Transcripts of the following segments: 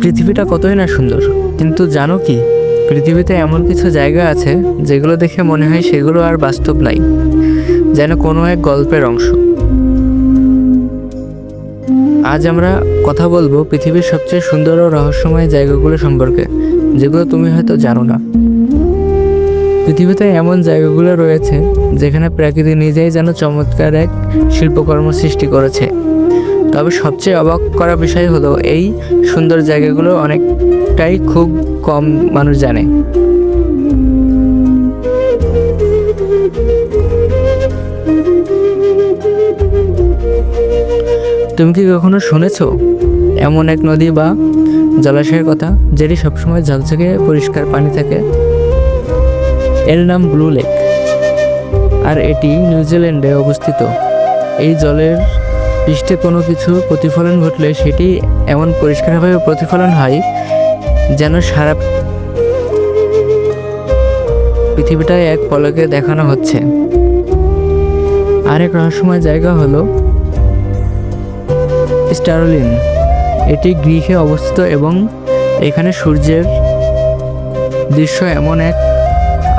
পৃথিবীটা কতই না সুন্দর, কিন্তু জানো কি, পৃথিবীতে এমন কিছু জায়গা আছে যেগুলো দেখে মনে হয় সেগুলো আর বাস্তব নাই, যেন কোনো এক গল্পের অংশ। আজ আমরা কথা বলব পৃথিবীর সবচেয়ে সুন্দর ও রহস্যময় জায়গাগুলো সম্পর্কে, যেগুলো তুমি হয়তো জানো না। পৃথিবীতে এমন জায়গাগুলো রয়েছে যেখানে প্রকৃতি নিজেই যেন চমৎকার এক শিল্পকর্ম সৃষ্টি করেছে। তবে সবচেয়ে অবাক করা বিষয় হলো, এই সুন্দর জায়গাগুলো অনেকটাই খুব কম মানুষ জানে। তুমি কি কখনো শুনেছো এমন এক নদী বা জলাশয়ের কথা, যেটি সবসময় ঝকঝকে পরিষ্কার পানি থাকে? এর নাম ব্লু লেক। আর এটি নিউজিল্যান্ডে অবস্থিত। এই জলের পৃষ্ঠে কোনো কিছু প্রতিফলন ঘটলে সেটি এমন পরিষ্কারভাবে প্রতিফলন হয় যেন সারা পৃথিবীটায় এক পলকে দেখানো হচ্ছে। আরেক রহস্যময় জায়গা হলো স্টারলিন। এটি গ্রীকে অবস্থিত এবং এখানে সূর্যের দৃশ্য এমন এক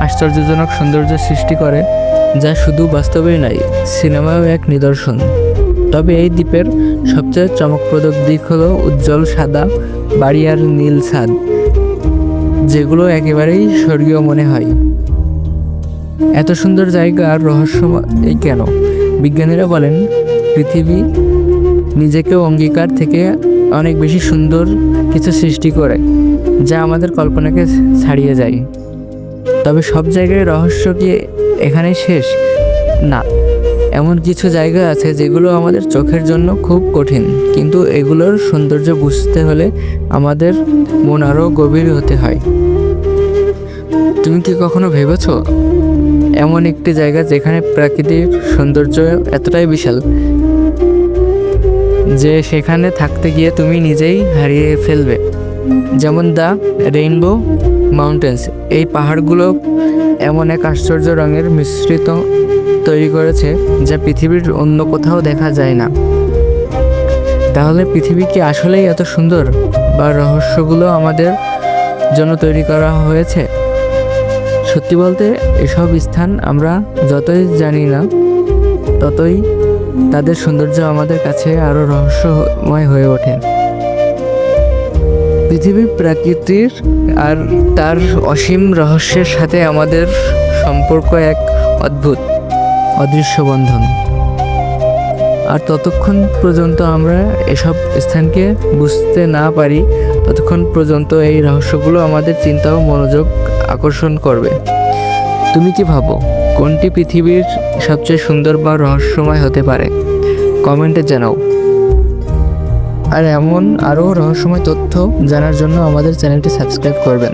আশ্চর্যজনক সৌন্দর্য সৃষ্টি করে যা শুধু বাস্তবেই নয় সিনেমাও এক নিদর্শন। তবে এই দ্বীপের সবচেয়ে চমকপ্রদ দিক হলো উজ্জ্বল সাদা বাড়ি আর নীল ছাদ, যেগুলো একেবারেই স্বর্গীয় মনে হয়। এত সুন্দর জায়গা আর রহস্য এই কেন? বিজ্ঞানীরা বলেন, পৃথিবী নিজেকেও অঙ্গীকার থেকে অনেক বেশি সুন্দর কিছু সৃষ্টি করে, যা আমাদের কল্পনাকে ছাড়িয়ে যায়। তবে সব জায়গায় রহস্য কি এখানেই শেষ? না। এমন কিছু জায়গা আছে যেগুলো আমাদের চোখের জন্য খুব কঠিন। কিন্তু এগুলোর সৌন্দর্য বুঝতে হলে আমাদের মন আরও গভীর হতে হয়। তুমি কি কখনো ভেবেছো? এমন একটি জায়গা যেখানে প্রাকৃতিক সৌন্দর্য এতটাই বিশাল যে সেখানে থাকতে গিয়ে তুমি নিজেই হারিয়ে ফেলবে। যেমন দ্য রেইনবো মাউন্টেন্স। এই পাহাড়গুলো এমন এক আশ্চর্য রঙের মিশ্রিত তৈরি করেছে যা পৃথিবীর অন্য কোথাও দেখা যায় না। তাহলে পৃথিবী কি আসলেই এত সুন্দর বা রহস্যগুলো আমাদের জন্য তৈরি করা হয়েছে? সত্যি বলতে এসব স্থান আমরা যতই জানি না, ততই তাদের সৌন্দর্য আমাদের কাছে আরও রহস্যময় হয়ে ওঠে। পৃথিবীর প্রাকৃতির আর তার অসীম রহস্যের সাথে আমাদের সম্পর্ক এক অদ্ভুত। অদৃশ্য বন্ধন। আর ততক্ষণ পর্যন্ত আমরা এসব স্থানকে বুঝতে না পারি, ততক্ষণ পর্যন্ত এই রহস্যগুলো আমাদের চিন্তা ও মনোযোগ আকর্ষণ করবে। তুমি কি ভাবো, কোনটি পৃথিবীর সবচেয়ে সুন্দর বা রহস্যময় হতে পারে? কমেন্টে জানাও। আর এমন আরও রহস্যময় তথ্য জানার জন্য আমাদের চ্যানেলটি সাবস্ক্রাইব করবেন।